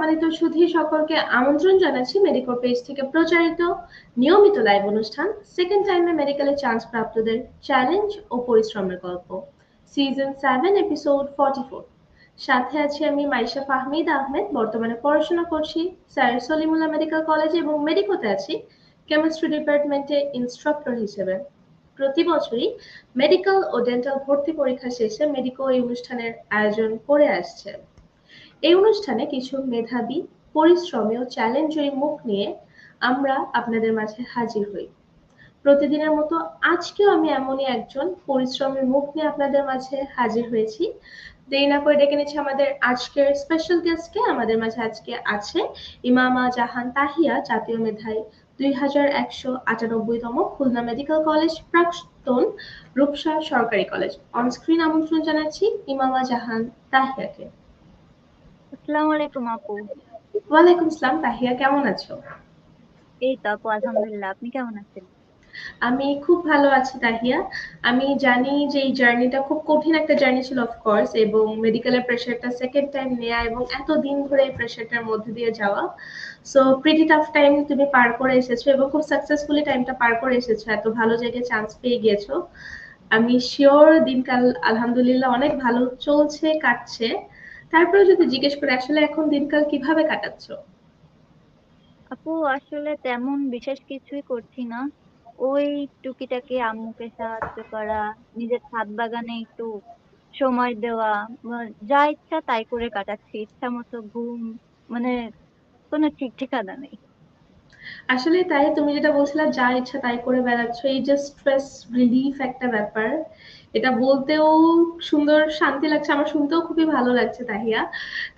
সম্মানিত সুধী সকলকে আমন্ত্রণ জানাচ্ছি মেডিকো পেজ থেকে প্রচারিত নিয়মিত লাইভ অনুষ্ঠান সেকেন্ড টাইমে মেডিকেলে চান্স প্রাপ্তদের চ্যালেঞ্জ ও পরিশ্রমের গল্প। Season seven episode forty four সাথে আছি আমি মাইশা ফাহমিদ আহমেদ, বর্তমানে পড়াশোনা করছি স্যার সলিমুল্লাহ মেডিকেল কলেজে এবং মেডিকোতে আছি কেমিস্ট্রি ডিপার্টমেন্টে ইনস্ট্রাক্টর হিসেবে। প্রতি বছরই মেডিকেল ও ডেন্টাল ভর্তি পরীক্ষা শেষে মেডিকো এই অনুষ্ঠানের আয়োজন করে আসছে। এই অনুষ্ঠানে কিছু মেধাবী, পরিশ্রমী ও চ্যালেঞ্জয়ী মুখ নিয়ে আমরা আপনাদের মাঝে হাজির হই। প্রতিদিনের মতো আজকেও আমি এমনই একজন পরিশ্রমের মুখ নিয়ে আপনাদের মাঝে হাজির হয়েছি। দেরি না করে ডেকে নিচ্ছি আমাদের আজকের স্পেশাল গেস্টকে আমাদের মাঝে আজকে আছে ইমামা জাহান তাহিয়া, জাতীয় মেধায় দুই হাজার একশো আটানব্বইতম খুলনা মেডিকেল কলেজ, প্রাক্তন রূপসা সরকারি কলেজ। অনস্ক্রিন আমন্ত্রণ জানাচ্ছি ইমামা জাহান তাহিয়াকে। আসসালামু আলাইকুম আপু। ওয়ালাইকুম তাহিয়া কেমন আছো? এই তো আপু আলহামদুলিল্লাহ আপনি কেমন আছেন? আমি খুব ভালো আছি তাহিয়া। আমি জানি যে এই জার্নিটা খুব কঠিন একটা জার্নি ছিল অফকোর্স এবং মেডিকেলের প্রেশারটা সেকেন্ড টাইম নেওয়া এবং এত দিন ধরে এই প্রেশারটার মধ্যে দিয়ে যাওয়া। সো প্রিটি টাফ টাইম তুমি পার করে এসেছ এবং খুব সাকসেসফুলি টাইমটা পার করে এসেছ। এত ভালো জায়গায় চান্স পেয়ে গিয়েছো। আমি শিওর দিনকাল আলহামদুলিল্লাহ অনেক ভালো চলছে কাটছে। তারপরে যদি জিজ্ঞেস করে, আসলে এখন দিনকাল কীভাবে কাটাচ্ছ? আপু, আসলে তেমন বিশেষ কিছুই করছি না। ওই টুকিটাকি আম্মুকে সাহায্য করা, নিজের ছাদ বাগানে একটু সময় দেওয়া যা ইচ্ছা তাই করে কাটাচ্ছি। ইচ্ছা মতো ঘুম মানে কোনো ঠিক ঠিকানা নেই। আসলে তাই তুমি যেটা বলছিলে, যা ইচ্ছা তাই করে বেড়াচ্ছ, এই যে স্ট্রেস রিলিফ একটা ব্যাপার, এটা বলতেও সুন্দর শান্তি লাগছে, আমার শুনতেও খুবই ভালো লাগছে তাহিয়া।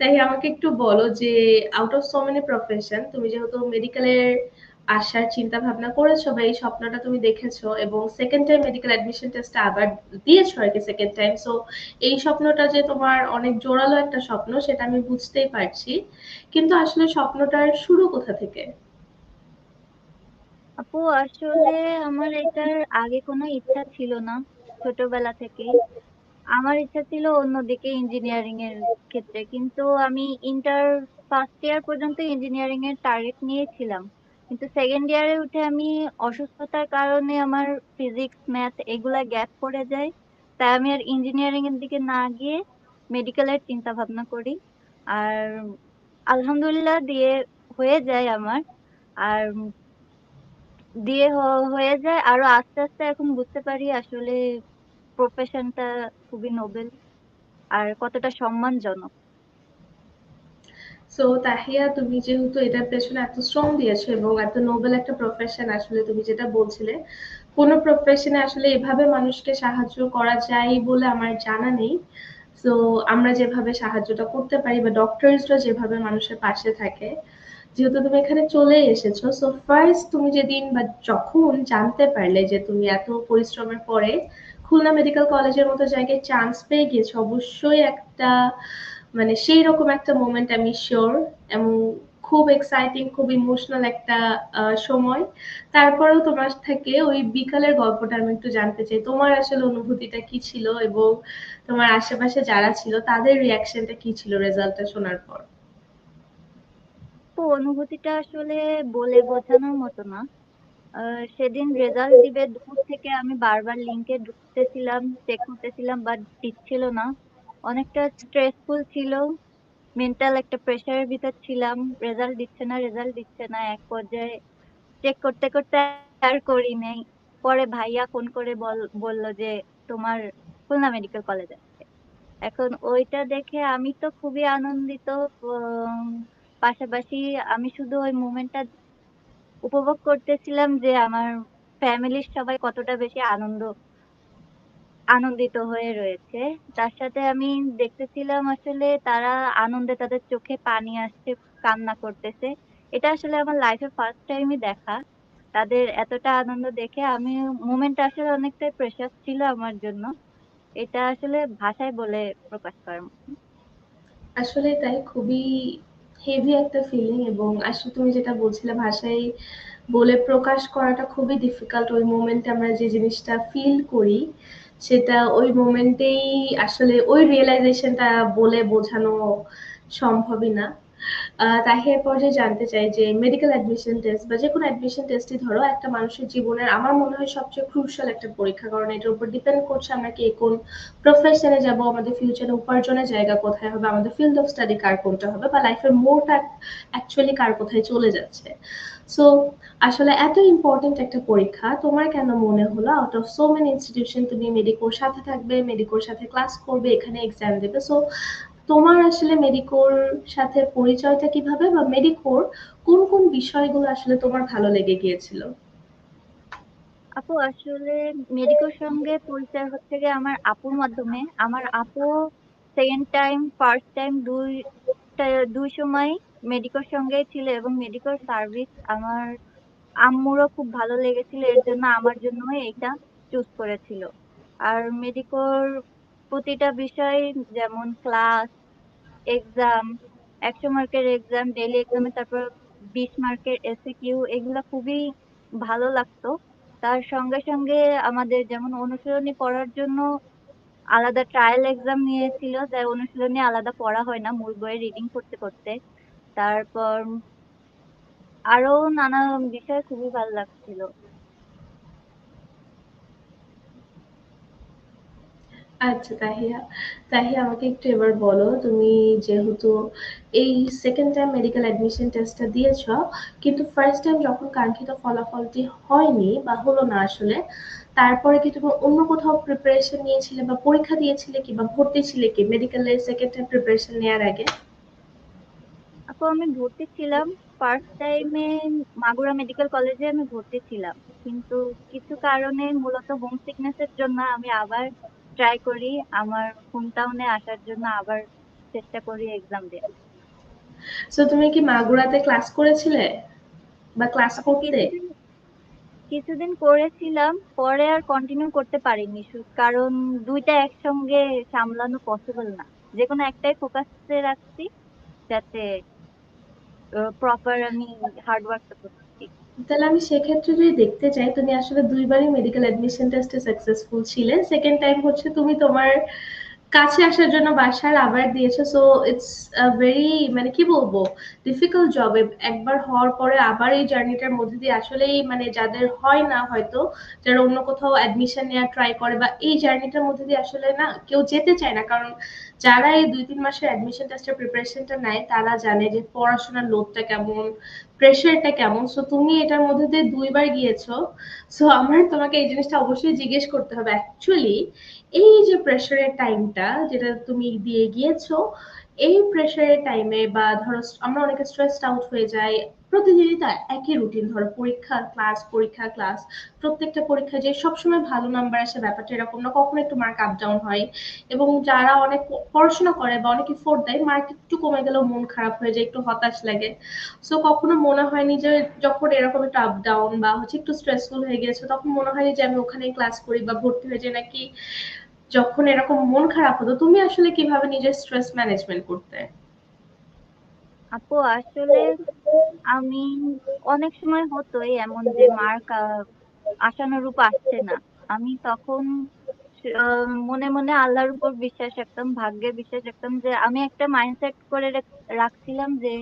তাহিয়া, আমাকে একটু বলো যে out of so many profession তুমি যেহেতু মেডিকেলের আসার চিন্তা ভাবনা করেছ বা এই স্বপ্নটা তুমি দেখেছ এবং সেকেন্ড টাইম মেডিকেল অ্যাডমিশন টেস্টটা আবার দিয়েছ আর কি সেকেন্ড টাইম সো এই স্বপ্নটা যে তোমার অনেক জোরালো একটা স্বপ্ন, সেটা আমি বুঝতেই পারছি। কিন্তু আসলে স্বপ্নটার শুরু কোথা থেকে? আপু, আসলে আমার এটার আগে কোনো ইচ্ছা ছিল না ছোটবেলা থেকে আমার ইচ্ছা ছিল অন্যদিকে ইঞ্জিনিয়ারিং এর ক্ষেত্রে, কিন্তু আমি ইন্টার ফার্স্ট ইয়ার পর্যন্ত ইঞ্জিনিয়ারিং এর টার্গেট নিয়েছিলাম। কিন্তু সেকেন্ড ইয়ারে উঠে আমি অসুস্থতার কারণে আমার ফিজিক্স ম্যাথ এগুলা গ্যাপ পড়ে যায়। তাই আমি আর ইঞ্জিনিয়ারিং এর দিকে না গিয়ে মেডিকেলের চিন্তা ভাবনা করি। আর আলহামদুলিল্লাহ দিয়ে হয়ে যায় আমার। আর দিয়ে হয়ে যায়। আরও আস্তে আস্তে এখন বুঝতে পারি আসলে প্রফেশনটা খুবই নোবেল আর কতটা সম্মানজনক। সো তাহিয়া, তুমি যেহেতু এটার পেছনে এত শ্রম দিয়েছ এবং এত নোবেল একটা প্রফেশন আসলে তুমি যেটা বলছিলে, কোন প্রফেশনে আসলে এভাবে মানুষকে সাহায্য করা যায় বলে আমার জানা নেই। সো আমরা যেভাবে সাহায্যটা করতে পারি বা ডক্টরসরা যেভাবে মানুষের পাশে থাকে যেহেতু তুমি এখানে চলে এসেছ সো ফার্স্ট তুমি যেদিন বা যখন জানতে পারলে যে তুমি এত পরিশ্রমের পরে খুলনা মেডিকেল কলেজের মতো জায়গায় চান্স পেয়ে গিয়েছো অবশ্যই একটা মানে সেই রকম একটা মোমেন্ট আমি শিওর এবং খুব এক্সাইটিং খুব ইমোশনাল একটা সময়। তারপরেও তোমার থেকে ওই বিকালের গল্পটা আমি একটু জানতে চাই। তোমার আসলে অনুভূতিটা কি ছিল এবং তোমার আশেপাশে যারা ছিল, তাদের রিয়াকশনটা কি ছিল রেজাল্টটা শোনার পর? অনুভূতিটা আসলে বলে বোঝানোর মতো না। সেদিন রেজাল্ট দিবে দূর থেকে আমি বারবার লিংকে ঢুকতেছিলাম চেক করতেছিলাম বাট দিচ্ছিল না। অনেকটা স্ট্রেসফুল ছিল মেন্টাল একটা প্রেশারের ভিতর ছিলাম। রেজাল্ট দিচ্ছে না রেজাল্ট দিচ্ছে না। এক পর্যায়ে চেক করতে করতে আর করি নাই। পরে ভাইয়া ফোন করে বলল যে, তোমার খুলনা মেডিকেল কলেজ আছে। এখন ওইটা দেখে আমি তো খুবই আনন্দিত পাশাপাশি আমি শুধু ওই মুমেন্টটা উপভোগ করতেছিলাম যে আমার ফ্যামিলির সবাই কতটা বেশি আনন্দ, আনন্দিত হয়ে রয়েছে। তার সাথে আমি দেখতেছিলাম আসলে তারা আনন্দে তাদের চোখে পানি আসছে, কান্না করতেছে। এটা আসলে আমার লাইফে ফার্স্ট টাইমই দেখা। তাদের এতটা আনন্দ দেখে আমি মুমেন্টটা আসলে অনেকটাই প্রেশার ছিল আমার জন্য। এটা আসলে ভাষায় বলে প্রকাশ করার আসলে তাই খুবই হেভি একটা ফিলিং এবং আসলে তুমি যেটা বলছিলে ভাষায় বলে প্রকাশ করাটা খুবই ডিফিকাল্ট ওই মোমেন্টে আমরা যে জিনিসটা ফিল করি, সেটা ওই মোমেন্টেই আসলে ওই রিয়েলাইজেশনটা বলে বোঝানো সম্ভবই না। এ পর্যায়ে জানতে চাই যে মেডিকেল অ্যাডমিশন টেস্ট বা যেকোনো অ্যাডমিশন টেস্টই ধরো একটা মানুষের জীবনের আমার মনে হয় সবচেয়ে ক্রুশাল একটা পরীক্ষা। কারণ এটার উপর ডিপেন্ড করছে আমরা কে কোন প্রফেশনে যাব আমাদের ফিউচারে উপার্জনের জায়গা কোথায় হবে, আমাদের ফিল্ড অফ স্টাডি কার কোনটা হবে বা লাইফের মোড়টা অ্যাকচুয়ালি কার কোথায় চলে যাচ্ছে। সো আসলে এত ইম্পোর্টেন্ট একটা পরীক্ষা তোমার কেন মনে হলো out of so many institution তুমি মেডিকোর সাথে থাকবে, মেডিকোর সাথে ক্লাস করবে, এখানে এক্সাম দেবে। সো তোমার আসলে মেডিকোর সাথে পরিচয়টা কীভাবে বা মেডিকোর কোন, কোন বিষয়গুলো আসলে তোমার ভালো লেগে গিয়েছিল? আপু আসলে মেডিকোর সঙ্গে পরিচয় হচ্ছে গিয়ে আমার আপুর মাধ্যমে। আমার আপু 2nd টাইম, 1st টাইম ২ টা ২ সময়ই মেডিকোর সঙ্গেই ছিল এবং মেডিকোর সার্ভিস আমার আম্মুরও খুব ভালো লেগেছিল। এর জন্য আমার জন্যই এইটা চুজ করেছিল। আর মেডিকোর প্রতিটা বিষয় যেমন ক্লাস, এক্সাম, ১০০ মার্কের এক্সাম, ডেইলি এক্সামে তারপর ২০ মার্কের এসিকিউ এগুলা খুবই ভালো লাগতো। তার সঙ্গে, সঙ্গে আমাদের যেমন অনুশীলনী পড়ার জন্য আলাদা ট্রায়াল এক্সাম নিয়েছিল, যার অনুশীলনী আলাদা পড়া হয় না মূল বইয়ে রিডিং করতে, করতে। তারপর আরও নানা বিষয় খুবই ভালো লাগছিল। আচ্ছা তাহিয়া। তাহিয়া আমাকে একটু এবার বলো তুমি যেহেতু এই 2nd টাইম মেডিকেল অ্যাডমিশন টেস্টটা দিয়েছ, কিন্তু 1st টাইম যখন কাঙ্ক্ষিত ফলাফলটি হয়নি বা হলো না আসলে, তারপরে কি তুমি অন্য কোথাও প্রিপারেশন নিয়েছিলে বা পরীক্ষা দিয়েছিলে কি বা ভর্তি ছিলে কি মেডিকেলে 2nd টাইম প্রিপারেশন নেয়ার আগে? আপু আমি ভর্তি ছিলাম। 1st টাইমে মাগুরা মেডিকেল কলেজে আমি ভর্তি ছিলাম। কিন্তু কিছু কারণে মূলত হোম সিকনেস এর জন্য আমি আবার ট্রাই করি আমার হোম টাউনে আসার জন্য আবার চেষ্টা করি এক্সাম দেয়ার। সো তুমি কি মাগুরাতে ক্লাস করেছিলে? বা ক্লাস করতে? কিছুদিন করেছিলাম, পরে আর কন্টিনিউ করতে পারিনি। কারণ দুইটা একসঙ্গে সামলানো পসিবল না। যেকোনো একটাই ফোকাসে রাখছি যাতে প্রপার আমি হার্ড ওয়ার্কটা করতেছি। তাহলে আমি সেক্ষেত্রে যদি দেখতে চাই তুমি আসলে দুইবারই মেডিকেল অ্যাডমিশন টেস্টে সাকসেসফুল ছিলে। সেকেন্ড টাইম হচ্ছে তুমি তোমার কাছে আসার জন্য বাসার আবার দিয়েছ। সো ইটস ভেরি মানে কি বলব ডিফিকাল্ট জব। একবার হওয়ার পরে আবার এই জার্নিটার মধ্যে দিয়ে আসলেই মানে যাদের হয় না হয়তো, যারা অন্য কোথাও অ্যাডমিশন নেয়ার ট্রাই করে বা এই জার্নিটার মধ্যে দিয়ে আসলে না কেউ যেতে চায় না। কারণ যারা এই ২-৩ মাসের অ্যাডমিশন টেস্টের প্রিপারেশনটা নেয় তারা জানে যে পড়াশোনার লোডটা কেমন, প্রেশারটা কেমন। সো তুমি এটার মধ্যে দিয়ে ২ বার গিয়েছো। সো আমার তোমাকে এই জিনিসটা অবশ্যই জিজ্ঞেস করতে হবে। অ্যাকচুয়ালি এই যে প্রেশারের টাইমটা যেটা তুমি দিয়ে গিয়েছো, এই প্রেশারের টাইমে বা ধরো আমরা অনেকে স্ট্রেসড আউট হয়ে যাই। প্রতিদিনই তো একই রুটিন ধরো পরীক্ষা, ক্লাস, পরীক্ষা, ক্লাস। প্রত্যেকটা পরীক্ষায় যে সবসময় ভালো নাম্বার আসে ব্যাপারটা এরকম না। কখনো একটু মার্ক আপ ডাউন হয়। এবং যারা অনেক পড়াশোনা করে বা অনেক এফোর্ট দেয় মার্ক একটু কমে গেলেও মন খারাপ হয়ে যায়, একটু হতাশ লাগে। সো কখনো মনে হয়নি যে যখন এরকম একটু আপ ডাউন বা হচ্ছে একটু স্ট্রেসফুল হয়ে গিয়েছে তখন মনে হয়নি যে আমি ওখানেই ক্লাস করি বা ভর্তি হয়ে যাই নাকি যখন এরকম মন খারাপ হতো তুমি আসলে কীভাবে নিজের স্ট্রেস ম্যানেজমেন্ট করতে? আপু আসলে আমি অনেক সময় হতোই এমন যে মার্ক আশানুরূপ আসছে না। আমি তখন মনে, মনে আল্লাহর উপর বিশ্বাস রাখতাম, ভাগ্যে বিশ্বাস রাখতাম যে আমি একটা মাইন্ডসেট করে রেখ রাখছিলাম যে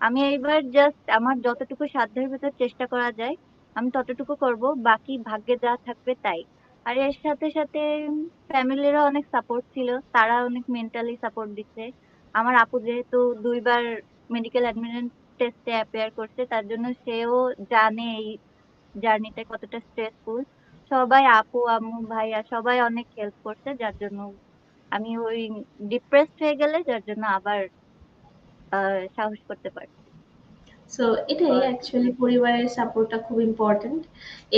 আমি এইবার জাস্ট আমার যতটুকু সাধ্যের ভেতর চেষ্টা করা যায়, আমি ততটুকু করব। বাকি ভাগ্যে যা থাকবে তাই। আর এর সাথে, সাথে ফ্যামিলিরও অনেক সাপোর্ট ছিল। তারা অনেক মেন্টালি সাপোর্ট দিচ্ছে। আমার আপু যেহেতু ২ বার মেডিকেল অ্যাডমিশন টেস্টে অ্যাপিয়ার করছে তার জন্য সেও জানে এই জার্নিটা কতটা স্ট্রেসফুল। সবাই আপু, আম্মু, ভাইয়া সবাই অনেক হেল্প করছে যার জন্য আমি ওই ডিপ্রেসড হয়ে গেলে যার জন্য আবার সাহস করতে পারছি। সো এটাই অ্যাকচুয়ালি পরিবারের সাপোর্টটা খুব ইম্পোর্টেন্ট।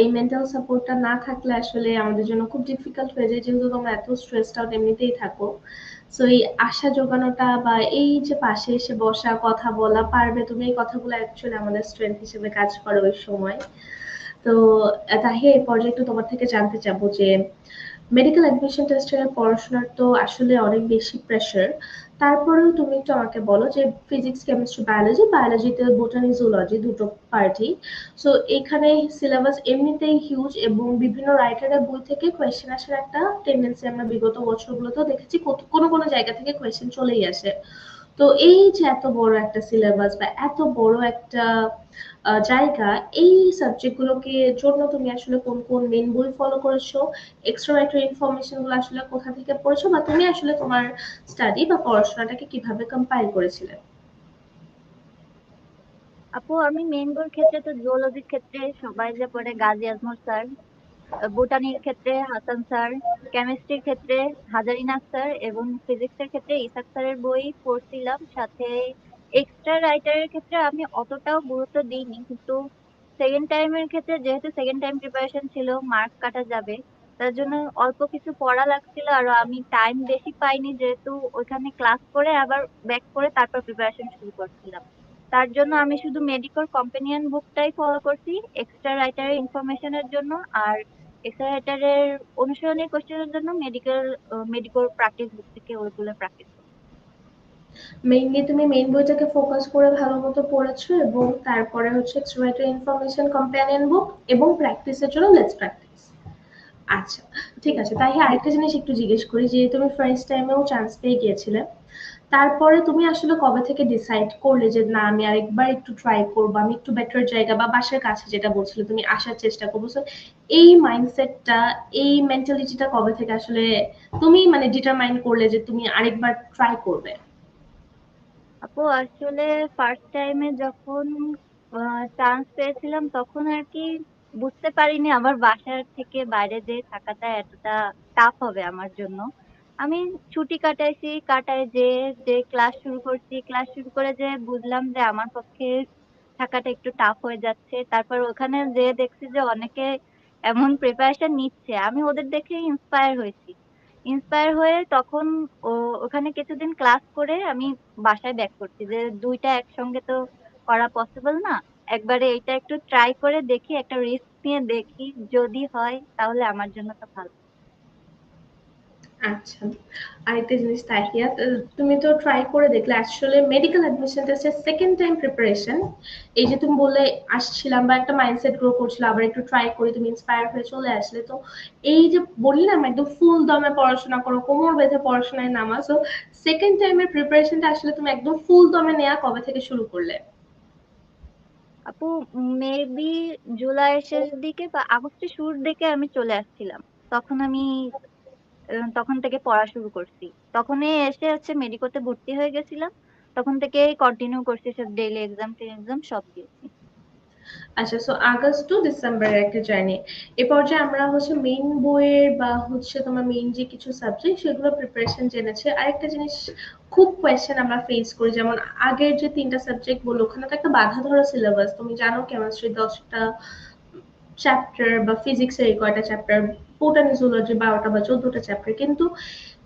এই মেন্টাল সাপোর্টটা না থাকলে আসলে আমাদের জন্য খুব ডিফিকাল্ট হয়ে যায় যেহেতু তোমরা এত স্ট্রেসড আউট এমনিতেই থাকো। সো এই আশা জোগানোটা বা এই যে পাশে এসে বসা, কথা বলা, পারবে তুমি এই কথাগুলো অ্যাকচুয়ালি আমাদের স্ট্রেংথ হিসেবে কাজ করে ওই সময়। তো তাহে এই পর্যায়ে একটু তোমার থেকে জানতে চাবো যে মেডিকেল অ্যাডমিশন টেস্টের পড়াশোনার তো আসলে অনেক বেশি প্রেশার। তারপরেও তুমি একটু আমাকে বলো যে ফিজিক্স, কেমিস্ট্রি, বায়োলজি, বায়োলজিতে বোটানি, জুলজি দুটো পার্টি সো এখানে সিলেবাস এমনিতেই হিউজ এবং বিভিন্ন রাইটারের বই থেকে কোয়েশ্চেন আসার একটা টেন্ডেন্সি আমরা বিগত বছরগুলোতেও দেখেছি কোনো, কোনো জায়গা থেকে কোয়েশ্চেন চলেই আসে। তো এই যে এত বড় একটা সিলেবাস বা এত বড় একটা জায়গা, এই সাবজেক্ট গুলোকে জন্য তুমি আসলে কোন কোন মেন বই ফলো করেছ? এক্সট্রা ইনফরমেশনগুলো আসলে কোথা থেকে পড়েছো? বা তুমি আসলে তোমার স্টাডি বা পড়াশোনাটাকে কীভাবে কম্পাইল করেছিলে? আপু, আমি মেইন বইয়ের ক্ষেত্রে তো জুওলজির ক্ষেত্রে সবাই যে পড়ে গাজী আজমল স্যার বোটানির ক্ষেত্রে হাসান স্যার, কেমিস্ট্রির ক্ষেত্রে হাজারিনাথ স্যার এবং ফিজিক্সের ক্ষেত্রে ইসাক স্যারের বই পড়ছিলাম। সাথে এক্সট্রা রাইটারের ক্ষেত্রে আমি অতটাও গুরুত্ব দিইনি, কিন্তু সেকেন্ড টাইমের ক্ষেত্রে যেহেতু সেকেন্ড টাইম প্রিপারেশন ছিল মার্ক কাটা যাবে, তার জন্য অল্প কিছু পড়া লাগছিল আর আমি টাইম বেশি পাইনি যেহেতু ওইখানে ক্লাস করে আবার ব্যাক করে তারপর প্রিপারেশন শুরু করছিলাম। তার জন্য আমি শুধু মেডিকোর কম্পেনিয়ন বুকটাই ফলো করছি এক্সট্রা রাইটারের ইনফরমেশনের জন্য আর এক্সট্রা রাইটারের অনুসরণের কোশ্চেনের জন্য মেডিকেল মেডিকোর প্র্যাকটিস বুক থেকে ওইগুলো প্র্যাকটিস মেইনলি তুমি মেইন বইটাকে ফোকাস করে ভালো মতো পড়েছো এবং তারপরে হচ্ছে এক্সট্রা ইনফরমেশন কম্প্যানিয়ন বুক এবং প্র্যাকটিসের জন্য লেটস প্র্যাকটিস আচ্ছা ঠিক আছে, তাই আরেকটা জিনিস একটু জিজ্ঞেস করি যে তুমি ফার্স্ট টাইমেও চান্স পেয়ে গিয়েছিলে তারপরে তুমি আসলে কবে থেকে ডিসাইড করলে যে না আমি আরেকবার একটু ট্রাই করব আমি একটু বেটার জায়গা বা বাসার কাছে যেটা বলছিলে তুমি আসার চেষ্টা করব। So, এই মাইন্ডসেটটা এই মেন্টালিটিটা কবে থেকে আসলে তুমি মানে ডিটারমাইন করলে যে তুমি আরেকবার ট্রাই করবে? আপু আসলে ফার্স্ট টাইমে যখন চান্স পেয়েছিলাম তখন আর কি বুঝতে পারিনি আমার বাসার থেকে বাইরে যে থাকাটা এতটা টাফ হবে আমার জন্য। আমি ছুটি কাটাইছি, কাটায় যে যে ক্লাস শুরু করছি ক্লাস শুরু করে যে বুঝলাম যে আমার পক্ষে থাকাটা একটু টাফ হয়ে যাচ্ছে। তারপর ওখানে যে দেখছি যে অনেকে এমন প্রিপারেশন নিচ্ছে, আমি ওদের দেখে ইন্সপায়ার হয়েছি। ইন্সপায়ার হয়ে তখন ওখানে কিছুদিন ক্লাস করে আমি বাসায় ব্যাক করছি যে দুইটা একসঙ্গে তো করা পসিবল না। একবারে এটা একটু ট্রাই করে দেখি, একটা রিস্ক নিয়ে দেখি, যদি হয় তাহলে আমার জন্য তো ভালো। আচ্ছা আরেকটা জিনিস তাহিয়া তুমি তো ট্রাই করে দেখলে আসলে মেডিকেল অ্যাডমিশন টেস্টের সেকেন্ড টাইম প্রিপারেশন এই যে তুমি বললে আসছিলাম বা একটা মাইন্ডসেট গ্রো করছিল, আবার একটু ট্রাই করে তুমি ইন্সপায়ার হয়ে চলে আসলে, তো এই যে বললাম একদম ফুল দমে পড়াশোনা করো, কোমর বেঁধে পড়াশোনায় নামা তো সেকেন্ড টাইমের প্রিপারেশনটা আসলে তুমি একদম ফুল দমে নেওয়া কবে থেকে শুরু করলে? আপু মেবি জুলাইয়ের শেষ দিকে বা আগস্টের শুরুর দিকে আমি চলে আসছিলাম, তখন আমি তখন থেকে পড়া শুরু করছি। তখনই এসে হচ্ছে মেডিকোতে ভর্তি হয়ে গেছিলাম। তখন থেকে কন্টিনিউ করছি, সব ডেইলি এক্সাম এক্সাম সব দিয়েছি। আচ্ছা সো আগস্ট টু ডিসেম্বরের একটা জার্নি এ পর্যায়ে আমরা হচ্ছে মেইন বইয়ের বা হচ্ছে তোমার মেইন যে কিছু সাবজেক্ট সেগুলো প্রিপারেশন জেনেছে। আরেকটা জিনিস, খুব কোয়েশ্চেন আমরা ফেস করি, যেমন আগের যে তিনটা সাবজেক্ট বলো ওখানে তো একটা বাধা ধরা সিলেবাস তুমি জানো কেমিস্ট্রি দশটা চ্যাপ্টার বা ফিজিক্সের এই কয়টা চ্যাপ্টার বোটানি জুলজি বারোটা বা চোদ্দটা চ্যাপ্টার কিন্তু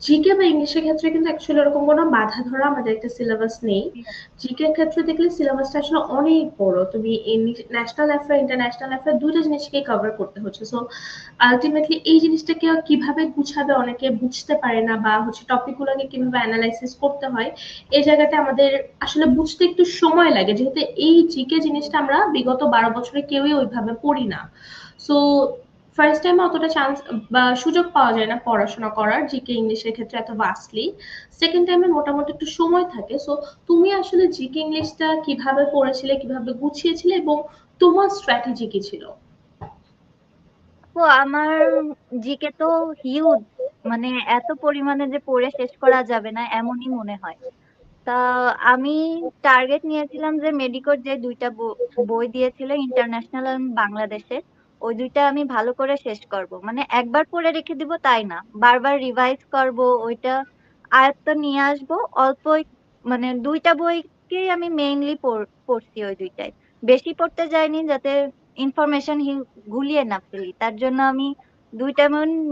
জিকে বা ইংলিশের ক্ষেত্রে কিন্তু অ্যাকচুয়ালি এরকম কোনো বাধা ধরা আমাদের একটা সিলেবাস নেই। জিকে ক্ষেত্রে দেখলে সিলেবাসটা আসলে অনেক বড়। তুমি ন্যাশনাল অ্যাফেয়ার ইন্টারন্যাশনাল অ্যাফেয়ার দুটো জিনিসকে কভার করতে হচ্ছে। সো আলটিমেটলি এই জিনিসটাকে কীভাবে গুছাবে অনেকে বুঝতে পারে না বা হচ্ছে টপিক গুলোকে কীভাবে অ্যানালাইসিস করতে হয়, এই জায়গাটা আমাদের আসলে বুঝতে একটু সময় লাগে। যেহেতু এই জিকে জিনিসটা আমরা বিগত বারো বছরে কেউই ওইভাবে পড়ি না। সো ফার্স্ট টাইমে অতটা চান্স বা সুযোগ পাওয়া যায় না পড়াশোনা করার জিকে ইংলিশের ক্ষেত্রে এত ভাস্টলি সেকেন্ড টাইমে মোটামুটি একটু সময় থাকে। সো তুমি আসলে জিকে ইংলিশটা কীভাবে পড়েছিলে, কীভাবে গুছিয়েছিলে এবং তোমার স্ট্র্যাটেজি কি ছিল? তো আমার জিকে তো হিউজ মানে এত পরিমাণে যে পড়ে শেষ করা যাবে না এমনই মনে হয়। তা আমি টার্গেট নিয়েছিলাম যে মেডিকোর যে দুইটা বই দিয়েছিল ইন্টারন্যাশনাল এবং বাংলাদেশে ওই দুইটা আমি ভালো করে শেষ করব। মানে একবার পড়ে রেখে দিব তাই না? বারবার রিভাইজ করব, ওইটা আয়ত্ত নিয়ে আসব, অল্প মানে দুইটা বইকেই আমি মেইনলি পড়ছি ওই দুইটাই। বেশি পড়তে যাইনি যাতে ইনফরমেশন গুলিয়ে না ফেলি। তার জন্য আমি দুইটা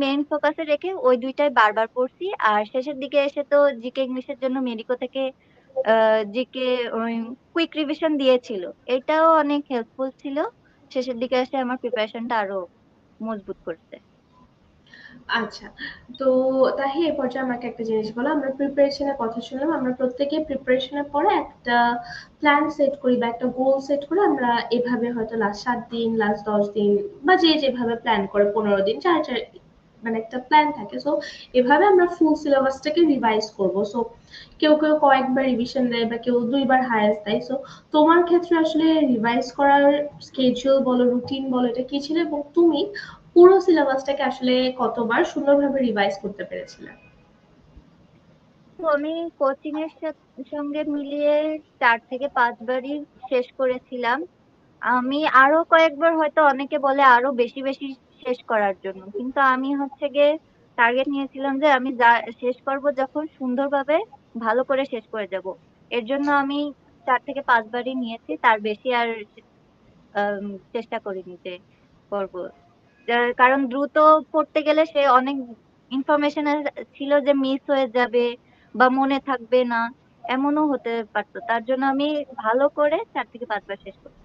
মেইন ফোকাসে রেখে ওই দুইটাই বারবার পড়ছি। আর শেষের দিকে এসে তো জিকে ইংলিশের জন্য মেডিকো থেকে জিকে কুইক রিভিশন দিয়েছিল। এটাও অনেক হেল্পফুল ছিল। শেষের দিকে এসে আমার প্রিপারেশনটা আরও মজবুত করছে। আচ্ছা তো তাহি, এ পর্যায়ে আমাকে একটা জিনিস বলো। আমরা প্রিপারেশনের কথা শুনলাম। আমরা প্রত্যেকে প্রিপারেশনের পরে একটা প্ল্যান সেট করি বা একটা গোল সেট করে আমরা এভাবে হয়তো লাস্ট সাত দিন লাস্ট দশ দিন বা যে যেভাবে প্ল্যান করে, পনেরো দিন যার যার মানে একটা প্ল্যান থাকে। সো এভাবে আমরা ফুল সিলেবাসটাকে রিভাইজ করব। সো কেউ কেউ কয়েকবার রিভিশন দেয় বা কেউ দুইবার হায়ার দেয়। সো তোমার ক্ষেত্রে আসলে রিভাইজ করার স্কেজুয়াল বলো রুটিন বলো, এটা কি ছিল এবং তুমি পুরো সিলেবাসটাকে আসলে কতবার সুন্দরভাবে রিভাইজ করতে পেরেছিলে? আমি কোচিং এর সঙ্গে মিলিয়ে চার থেকে পাঁচবারই শেষ করেছিলাম। আমি আরও কয়েকবার হয়তো অনেকে বলে আরও বেশি বেশি শেষ করার জন্য। কিন্তু আমি হচ্ছে গিয়ে টার্গেট নিয়েছিলাম যে আমি যা শেষ করব যখন সুন্দরভাবে ভালো করে শেষ করে যাব। এর জন্য আমি চার থেকে পাঁচবারই নিয়েছি, তার বেশি আর চেষ্টা করিনি যে করব। কারণ দ্রুত পড়তে গেলে সে অনেক ইনফরমেশন ছিল যে মিস হয়ে যাবে বা মনে থাকবে না, এমনও হতে পারতো। তার জন্য আমি ভালো করে চার থেকে পাঁচবার শেষ করি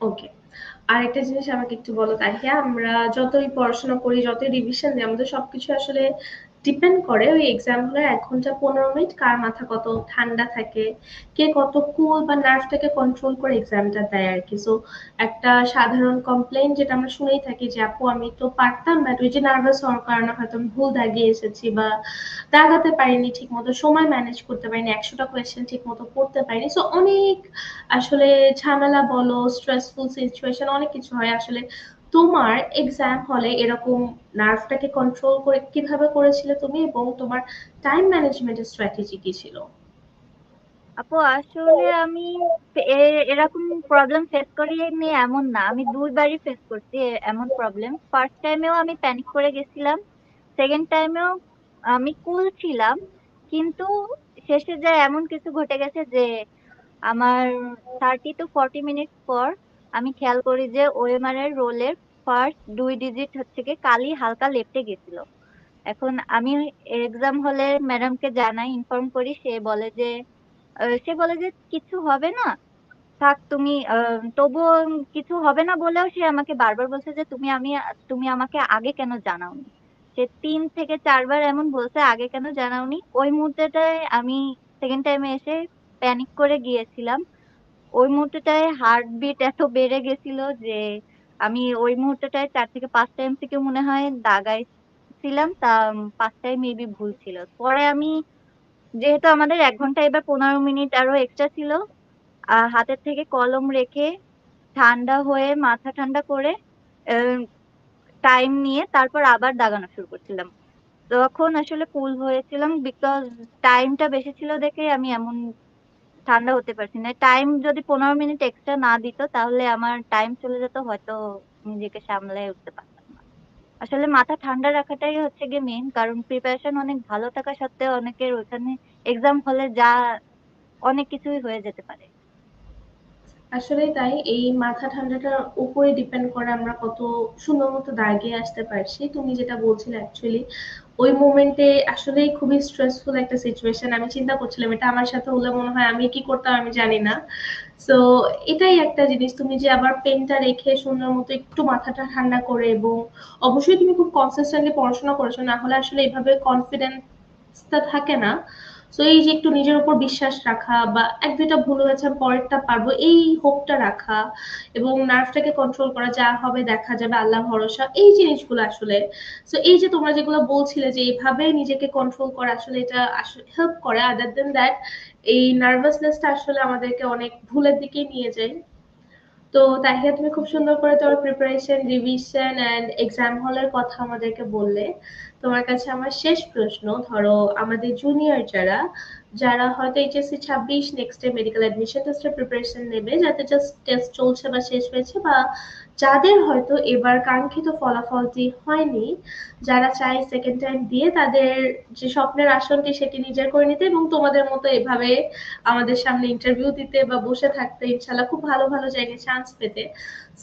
ওকে আরেকটা জিনিস আমাকে একটু বলো তাহিয়া, আমরা যতই পড়াশোনা করি, যতই রিভিশন দিই আমাদের সবকিছু আসলে ডিপেন্ড করে ওই এক্সাম হলে এক ঘণ্টা পনেরো মিনিট কার মাথা কত ঠান্ডা থাকে, কে কত কুল বা নার্ভটাকে কন্ট্রোল করে এক্সামটা দেয় আর কি। সো একটা সাধারণ কমপ্লেন যেটা আমরা শুনেই থাকি যে, আপু, আমি তো পারতাম বাট ওই যে নার্ভাস হওয়ার কারণে হয়তো আমি ভুল দাগিয়ে এসেছি বা দাগাতে পারিনি ঠিক মতো সময় ম্যানেজ করতে পারিনি, একশোটা কোয়েশ্চেন ঠিক মতো পড়তে পারিনি। সো অনেক আসলে ঝামেলা বলো স্ট্রেসফুল সিচুয়েশন অনেক কিছু হয়। আসলে তোমার এক্সাম হলে এরকম নার্ভটাকে কন্ট্রোল করে কীভাবে করেছিলে তুমি এবং তোমার টাইম ম্যানেজমেন্টের স্ট্র্যাটেজি কি ছিল? আপু, আসলে আমি এরকম প্রবলেম ফেস করিনি এমন না। আমি দুইবারই ফেস করছি এমন প্রবলেম ফার্স্ট টাইমেও আমি প্যানিক করে গেছিলাম। সেকেন্ড টাইমেও আমি কুল ছিলাম। কিন্তু শেষে যে এমন কিছু ঘটে গেছে যে আমার থার্টি টু ফর্টি মিনিট পর আমি খেয়াল করি যে ওএমআর এর রোলের ফার্স্ট দুই ডিজিট হচ্ছে কি কালি হালকা লেপটে গেছিল। এখন আমি এক্সাম হলে ম্যাডামকে জানাই ইনফর্ম করি, সে বলে যে সে বলে যে কিছু হবে না। থাক, তুমি তবুও কিছু হবে না বলেও সে আমাকে বারবার বলছে যে, তুমি আমি, তুমি আমাকে আগে কেন জানাওনি? সে তিন থেকে চারবার এমন বলছে, আগে কেন জানাওনি? ওই মুহূর্তটায় আমি সেকেন্ড টাইমে এসে প্যানিক করে গিয়েছিলাম। ওই মুহূর্তটায় হার্টবিট এত বেড়ে গেছিল যে আমি ওই মুহূর্তটায় চার থেকে পাঁচটা এমসিকিউ মনে হয় দাগাইছিলাম, তা পাঁচটায় মেবি ভুল ছিল। পরে আমি, যেহেতু আমাদের এক ঘণ্টা এবার পনেরো মিনিট আরও এক্সট্রা ছিল হাতের থেকে কলম রেখে ঠান্ডা হয়ে, মাথা ঠান্ডা করে টাইম নিয়ে তারপর আবার দাগানো শুরু করছিলাম। তখন আসলে কুল হয়েছিলাম বিকজ টাইমটা বেশি ছিল দেখে আমি এমন ঠান্ডা হতে পারছি না। টাইম যদি পনেরো মিনিট এক্সট্রা না দিত, তাহলে আমার টাইম চলে যেত, হয়তো নিজেকে সামলে উঠতে পারতাম না। আসলে মাথা ঠান্ডা রাখাটাই হচ্ছে গিয়ে মেন কারণ প্রিপারেশন অনেক ভালো থাকা সত্ত্বেও অনেকের ওইখানে এক্সাম হলে যা অনেক কিছুই হয়ে যেতে পারে। আসলে তাই, এই মাথা ঠান্ডাটার উপরে ডিপেন্ড করে আমরা কত সুন্দর মতো দাগিয়ে আসতে পারছি। তুমি যেটা বলছিলে অ্যাকচুয়ালি ওই মোমেন্টে আসলে খুবই স্ট্রেসফুল একটা সিচুয়েশন আমি চিন্তা করছিলাম, এটা আমার সাথে হলে মনে হয় আমি কি করতাম আমি জানি না। সো এটাই একটা জিনিস, তুমি যে আবার পেনটা রেখে সুন্দর মতো একটু মাথাটা ঠান্ডা করে এবং অবশ্যই তুমি খুব কনসিস্টেন্টলি পড়াশোনা করেছ, না হলে আসলে এভাবে কনফিডেন্সটা থাকে না। সো এই যে একটু নিজের উপর বিশ্বাস রাখা বা এক, দুইটা ভুল হয়েছে পরেরটা পারব, এই হোপটা রাখা এবং নার্ভটাকে কন্ট্রোল করা, যা হবে দেখা যাবে আল্লাহ ভরসা, এই জিনিসগুলো আসলে। সো এই যে তোমরা যেগুলো বলছিলে যে এইভাবে নিজেকে কন্ট্রোল করা আসলে এটা হেল্প করে আদার দেন দ্যাট এই নার্ভাসনেসটা আসলে আমাদেরকে অনেক ভুলের দিকে নিয়ে যায়। তো তাহিয়া, তুমি খুব সুন্দর করে তোমার প্রিপারেশন রিভিশন এন্ড এক্সাম হলের কথা আমাদেরকে বললে। তোমার কাছে আমার শেষ প্রশ্ন, ধরো আমাদের জুনিয়র যারা যারা হয়তো এইচএসসি ছাব্বিশ নেক্সট ডে মেডিকেল অ্যাডমিশন টেস্টের প্রিপারেশন নেবে, যাতে জাস্ট টেস্ট চলছে বা শেষ হয়েছে বা যাদের হয়তো এবার কাঙ্ক্ষিত ফলাফলটি হয়নি, যারা চায় সেকেন্ড টাইম দিয়ে তাদের যে স্বপ্নের আসনটি সেটি নিজের করে নিতে এবং তোমাদের মতো এভাবে আমাদের সামনে ইন্টারভিউ দিতে বা বসে থাকতে ইনশাল্লাহ খুব ভালো ভালো জায়গায় চান্স পেতে।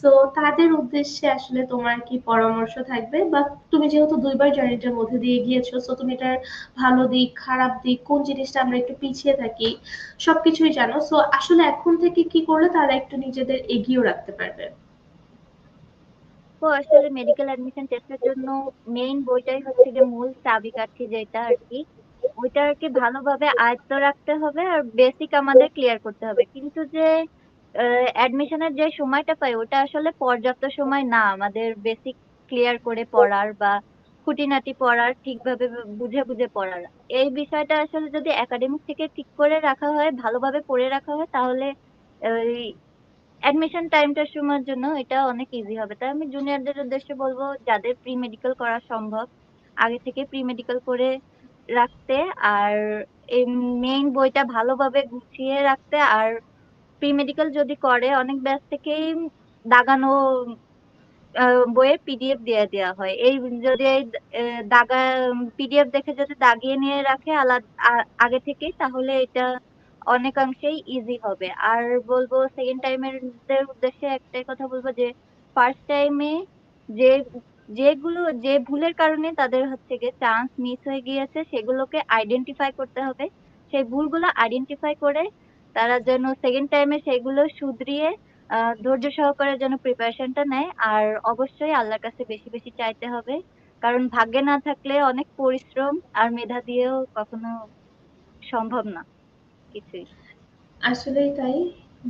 সো তাদের উদ্দেশ্যে আসলে তোমার কি পরামর্শ থাকবে? বা তুমি যেহেতু দুইবার জার্নিটার মধ্যে দিয়ে গিয়েছো সো তুমি এটার ভালো দিক, খারাপ দিক, কোন জিনিসটা আমরা একটু পিছিয়ে থাকি, সবকিছুই জানো। সো আসলে এখন থেকে কি করলে তারা একটু নিজেদের এগিয়েও রাখতে পারবে? তো আসলে মেডিকেল অ্যাডমিশন টেস্টের জন্য মেইন বইটাই হচ্ছে যে মূল চাবিকাঠি যেটা আর কি। ওইটা আর কি ভালোভাবে আয়ত্ত রাখতে হবে আর বেসিক আমাদের ক্লিয়ার করতে হবে। কিন্তু যে অ্যাডমিশনের যে সময়টা পাই, ওটা আসলে পর্যাপ্ত সময় না। আমাদের বেসিক ক্লিয়ার করে পড়ার বা খুঁটিনাটি পড়ার, ঠিকভাবে বুঝে বুঝে পড়ার। এই বিষয়টা আসলে যদি একাডেমিক থেকে ঠিক করে রাখা হয়, ভালোভাবে পড়ে রাখা হয়, তাহলে অ্যাডমিশন টাইমটার সময়ের জন্য এটা অনেক ইজি হবে। তাই আমি জুনিয়রদের উদ্দেশ্যে বলব, যাদের প্রি মেডিকেল করা সম্ভব, আগে থেকে প্রি মেডিকেল করে রাখতে আর এই মেইন বইটা ভালোভাবে গুছিয়ে রাখতে। আর প্রি মেডিকেল যদি করে, অনেক ব্যাচ থেকেই দাগানো বইয়ের পিডিএফ দিয়ে দেওয়া হয়। এই যদি দাগা পিডিএফ দেখে যদি দাগিয়ে নিয়ে রাখে আলাদা আগে থেকেই, তাহলে এটা অনেকাংশেই ইজি হবে। আর বলব সেকেন্ড টাইমের উদ্দেশ্যে একটাই কথা বলব যে ফার্স্ট টাইমে যে, যেগুলো, যে ভুলের কারণে তাদের হচ্ছে গিয়ে চান্স মিস হয়ে গিয়েছে, সেগুলোকে আইডেন্টিফাই করতে হবে। সেই ভুলগুলো আইডেন্টিফাই করে তারা যেন সেকেন্ড টাইমে সেগুলো শুধরিয়ে ধৈর্য সহকারে যেন প্রিপারেশনটা নেয়। আর অবশ্যই আল্লাহর কাছে বেশি বেশি চাইতে হবে। কারণ ভাগ্যে না থাকলে অনেক পরিশ্রম আর মেধা দিয়েও কখনো সম্ভব না। কিছুই আসলেই তাই।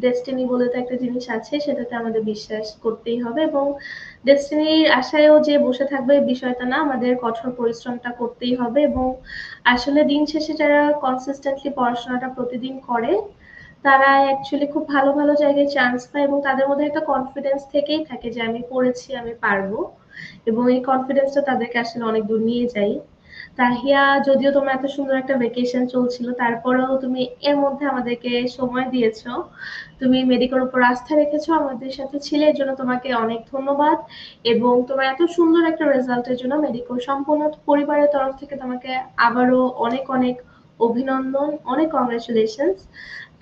ডেস্টিনি বলে তো একটা জিনিস আছে, সেটাতে আমাদের বিশ্বাস করতেই হবে এবং ডেস্টিনির আশায়ও যে বসে থাকবে বিষয়টা না, আমাদের কঠোর পরিশ্রমটা করতেই হবে এবং আসলে দিন শেষে যারা কনসিস্টেন্টলি পড়াশোনাটা প্রতিদিন করে, তারা অ্যাকচুয়ালি খুব ভালো ভালো জায়গায় চান্স পায় এবং তাদের মধ্যে একটা কনফিডেন্স থেকেই থাকে যে আমি পড়েছি, আমি পারব এবং এই কনফিডেন্সটা তাদেরকে আসলে অনেক দূর নিয়ে যায়। তাহিয়া, যদিও তোমার এত সুন্দর একটা ভেকেশন চলছিল, তারপরেও তুমি এর মধ্যে আমাদেরকে সময় দিয়েছ। তুমি মেডিকেল উপর আস্থা রেখেছ, আমাদের সাথে ছিলে, এর জন্য তোমাকে অনেক ধন্যবাদ। এবং তোমার এত সুন্দর একটা রেজাল্টের জন্য মেডিকেল সম্পূর্ণ পরিবারের তরফ থেকে তোমাকে আবারও অনেক অনেক অভিনন্দন, অনেক কংগ্রেচুলেশনস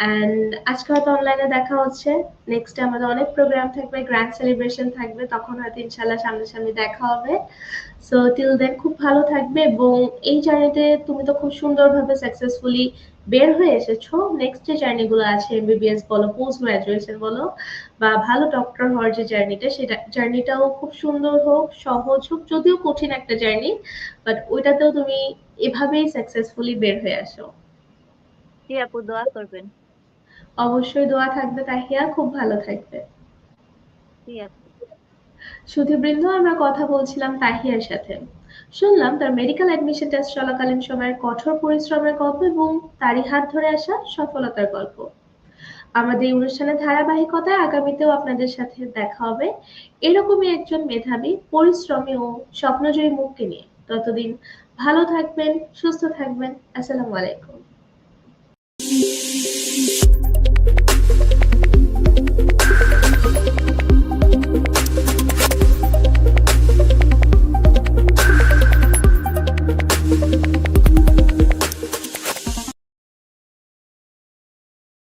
অ্যান্ড আজকে হয়তো অনলাইনে দেখা হচ্ছে। নেক্সট আমাদের অনেক প্রোগ্রাম থাকবে গ্র্যান্ড সেলিব্রেশন থাকবে। তখন হয়তো ইনশাল্লাহ সামনাসামনি দেখা হবে। সো টিল দেন খুব ভালো থাকবে এবং এই জার্নিতে তুমি তো খুব সুন্দরভাবে সাকসেসফুলি বের হয়ে এসেছ। নেক্সট যে জার্নিগুলো আছে এমবিবিএস বলো পোস্ট গ্রাজুয়েশন বলো বা ভালো ডক্টর হওয়ার যে জার্নিটা সেটা জার্নিটাও খুব সুন্দর হোক, সহজ হোক, যদিও কঠিন একটা জার্নি বাট ওইটাতেও তুমি এভাবেই সাকসেসফুলি বের হয়ে আসো। জি আপু, দোয়া করবেন। অবশ্যই দোয়া থাকবে তাহিয়া খুব ভালো থাকবে। সুধীবৃন্দ আমরা কথা বলছিলাম তাহিয়ার সাথে। শুনলাম তার মেডিকেল অ্যাডমিশন টেস্ট চলাকালীন সময়ের কঠোর পরিশ্রমের গল্প এবং তারই হাত ধরে আসা সফলতার গল্প। আমাদের এই অনুষ্ঠানের ধারাবাহিকতায় আগামীতেও আপনাদের সাথে দেখা হবে এরকমই একজন মেধাবী পরিশ্রমী ও স্বপ্নজয়ী মুখকে নিয়ে। ততদিন ভালো থাকবেন সুস্থ থাকবেন। আসসালামু আলাইকুম।